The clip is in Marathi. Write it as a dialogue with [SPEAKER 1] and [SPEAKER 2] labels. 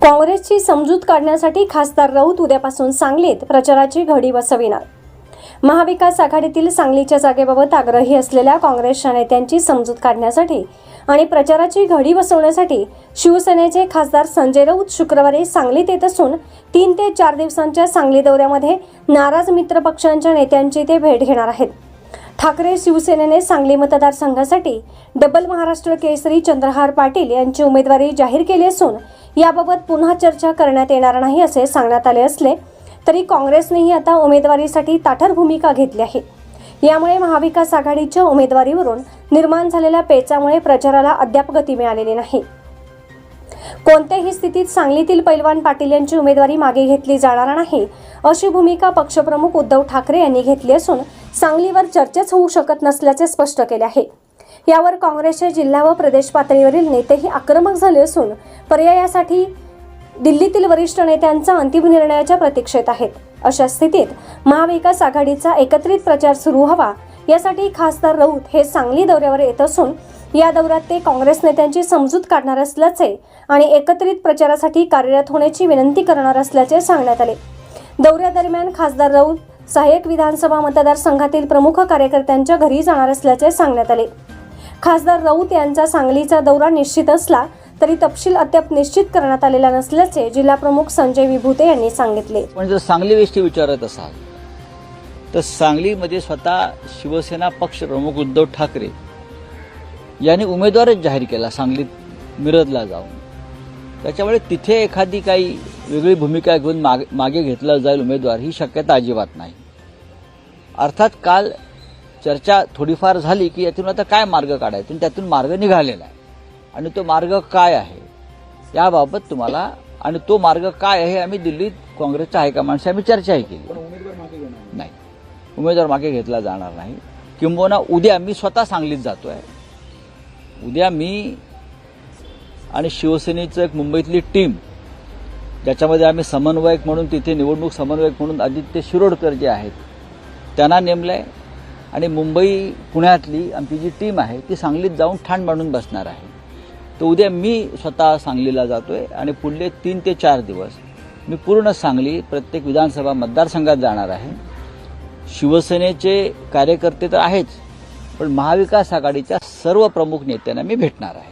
[SPEAKER 1] काँग्रेसची समजूत काढण्यासाठी खासदार राऊत उद्यापासून सांगलीत प्रचाराची घडी बसविणार. महाविकास आघाडीतील सांगलीच्या जागेबाबत आग्रही असलेल्या काँग्रेसच्या नेत्यांची समजूत काढण्यासाठी आणि प्रचाराची घडी बसवण्यासाठी शिवसेनेचे खासदार संजय राऊत शुक्रवारी सांगलीत येत असून तीन ते चार दिवसांच्या सांगली दौऱ्यामध्ये नाराज मित्र पक्षांच्या नेत्यांची ते भेट घेणार आहेत. ठाकरे शिवसेनेने सांगली मतदारसंघासाठी डबल महाराष्ट्र केसरी चंद्रहार पाटील यांची उमेदवारी जाहीर केली असून याबाबत पुन्हा चर्चा करण्यात येणार नाही असे सांगण्यात आले असले तरी काँग्रेसनेही आता उमेदवारीसाठी ताठर भूमिका घेतली आहे. यामुळे महाविकास आघाडीच्या उमेदवारीवरून निर्माण झालेल्या पेचामुळे प्रचाराला अद्याप गती मिळालेली नाही. कोणत्याही स्थितीत सांगलीतील पैलवान पाटील यांची उमेदवारी मागे घेतली जाणार नाही अशी भूमिका पक्षप्रमुख उद्धव ठाकरे यांनी घेतली असून सांगलीवर चर्चेच होऊ शकत नसल्याचे स्पष्ट केले आहे. यावर काँग्रेसचे जिल्हा व प्रदेश पातळीवरील नेतेही आक्रमक झाले असून पर्यायासाठी दिल्लीतील वरिष्ठ नेत्यांचा अंतिम निर्णयाच्या प्रतीक्षेत आहेत. अशा स्थितीत महाविकास आघाडीचा एकत्रित प्रचार सुरू व्हावा यासाठी खासदार राऊत हे सांगली दौऱ्यावर येत असून या दौऱ्यात ते काँग्रेस नेत्यांची समजूत काढणार असल्याचे आणि एकत्रित प्रचारासाठी कार्यरत होण्याची विनंती करणार असल्याचे सांगण्यात आले. दौऱ्यादरम्यान खासदार राऊत सहाय्यक विधानसभा मतदारसंघातील प्रमुख कार्यकर्त्यांच्या घरी जाणार असल्याचे सांगण्यात आले. खासदार राऊत यांचा सांगलीचा दौरा निश्चित असला तरी तपशील अद्याप निश्चित करण्यात आलेला नसल्याचे जिल्हाप्रमुख संजय विभूते यांनी सांगितले.
[SPEAKER 2] पण जर सांगली वेष्टी विचारत असाल तर सांगलीमध्ये स्वतः शिवसेना पक्ष प्रमुख उद्धव ठाकरे यांनी उमेदवारच जाहीर केला सांगलीत मिरजला जाऊन. त्याच्यामुळे तिथे एखादी काही वेगळी भूमिका घेऊन मागे मागे घेतला जाईल उमेदवार ही शक्यता अजिबात नाही. अर्थात काल चर्चा थोडीफार झाली की यातून आता काय मार्ग काढायचा? आणि त्यातून मार्ग निघालेला आहे. आणि तो मार्ग काय आहे? याबाबत तुम्हाला आणि तो मार्ग काय आहे आम्ही दिल्लीत काँग्रेसच्या हायकमांडशी आम्ही चर्चाही केली. नाही. उमेदवार मागे घेतला जाणार नाही. किंबहुना उद्या मी स्वतः सांगलीत जातोय. उद्या मी आणि शिवसेनेचं एक मुंबईतली टीम ज्याच्यामध्ये आम्ही समन्वयक म्हणून तिथे निवडणूक समन्वयक म्हणून आदित्य शिरोडकर जे आहेत त्यांना नेमलं आहे आणि मुंबई पुण्यातली आमची जी टीम आहे ती सांगलीत जाऊन ठाण मांडून बसणार आहे. तर उद्या मी स्वतः सांगलीला जातो आहे आणि पुढले तीन ते चार दिवस मी पूर्ण सांगली प्रत्येक विधानसभा मतदारसंघात जाणार आहे. शिवसेनेचे कार्यकर्ते तर आहेच पण महाविकास आघाडीच्या सर्व प्रमुख नेत्यांना मी भेटणार आहे.